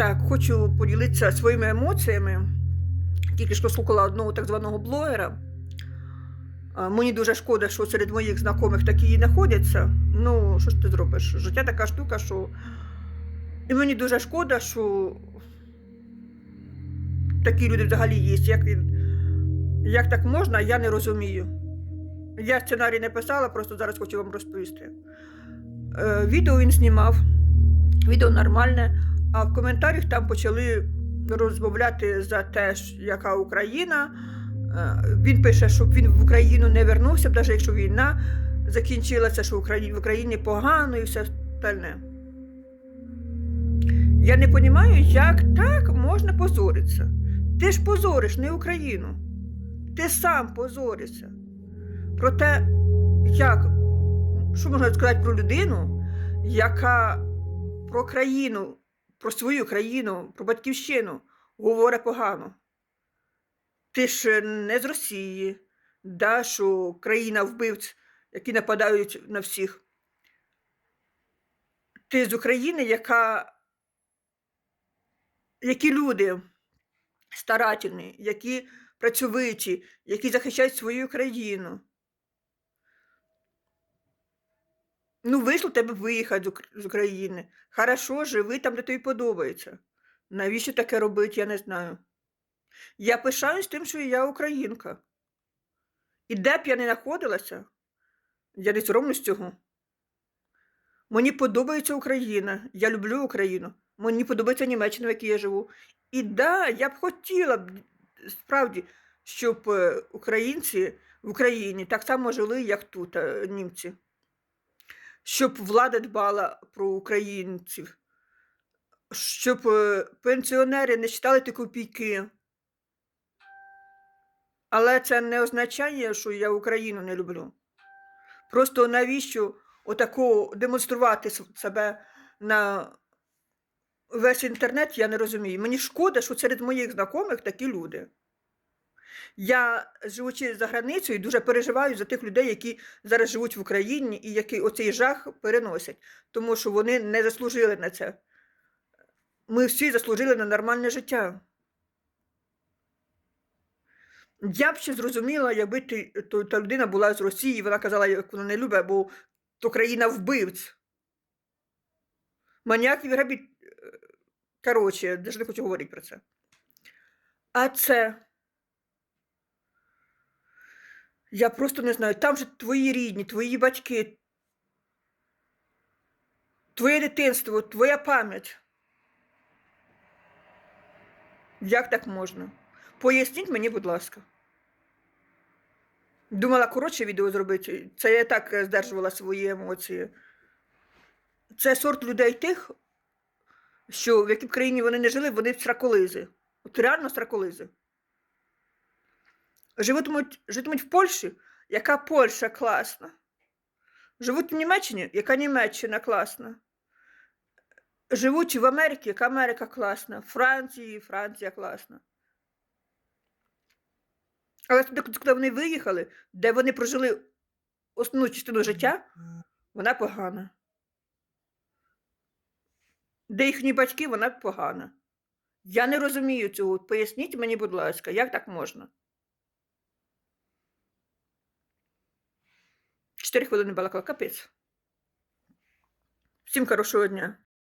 Так, хочу поділитися своїми емоціями. Тільки що слухала одного так званого блогера. Мені дуже шкода, що серед моїх знайомих такі знаходяться. Ну, що ж ти зробиш? Життя така штука, що. І мені дуже шкода, що такі люди взагалі є. Як, як так можна, я не розумію. Я сценарій не писала, просто зараз хочу вам розповісти. Е, відео він знімав, відео нормальне, а в коментарях там почали розмовляти за те, яка Україна. Е, Він пише, щоб він в Україну не вернувся, навіть якщо війна закінчилася, що в Україні, погано і все остальне. Я не розумію, як так можна позоритися. Ти ж позориш не Україну. Ти сам позоришся. Про те, як, що можна сказати про людину, яка про країну, про свою країну, про батьківщину говорить погано. Ти ж не з Росії, да, країна вбивць, які нападають на всіх. Ти з України, яка, які люди старательні, які працьовиті, які захищають свою країну. Ну, вийшло тебе виїхати з України. Хорошо, живи там, де тобі подобається. Навіщо таке робити, я не знаю. Я пишаюсь тим, що я українка. І де б я не знаходилася, я не соромлюсь цього. Мені подобається Україна. Я люблю Україну. Мені подобається Німеччина, в якій я живу. І да, я б хотіла б справді, щоб е, українці в Україні так само жили, як тут, е, німці. Щоб влада дбала про українців, щоб е, пенсіонери не читали ті копійки. Але це не означає, що я Україну не люблю. Просто навіщо отако демонструвати себе на весь інтернет, я не розумію. Мені шкода, що серед моїх знайомих такі люди. Я, живучи за границею, дуже переживаю за тих людей, які зараз живуть в Україні і які оцей жах переносять, тому що вони не заслужили на це. Ми всі заслужили на нормальне життя. Я б ще зрозуміла, якби ти, то, та людина була з Росії, вона казала, як вона не любить, бо то країна вбивць. Маніяків грабіт. Коротше, я навіть не хочу говорити про це. А це. Я просто не знаю. Там же твої рідні, твої батьки, твоє дитинство, твоя пам'ять. Як так можна? Поясніть мені, будь ласка. Думала коротше відео зробити. Це я так е, здержувала свої емоції. Це сорт людей тих, що в якій країні вони не жили, вони сраколизи. От реально сраколизи. Живутимуть, житимуть в Польщі, яка Польща класна. Живуть в Німеччині, яка Німеччина класна. Живуть в Америці, яка Америка класна. В Франції, Франція класна. Але коли вони виїхали, де вони прожили основну частину життя, вона погана. Де їхні батьки, вона погана. Я не розумію цього. Поясніть мені, будь ласка, як так можна? Чотири хвилини балакала, капець. Всім хорошого дня.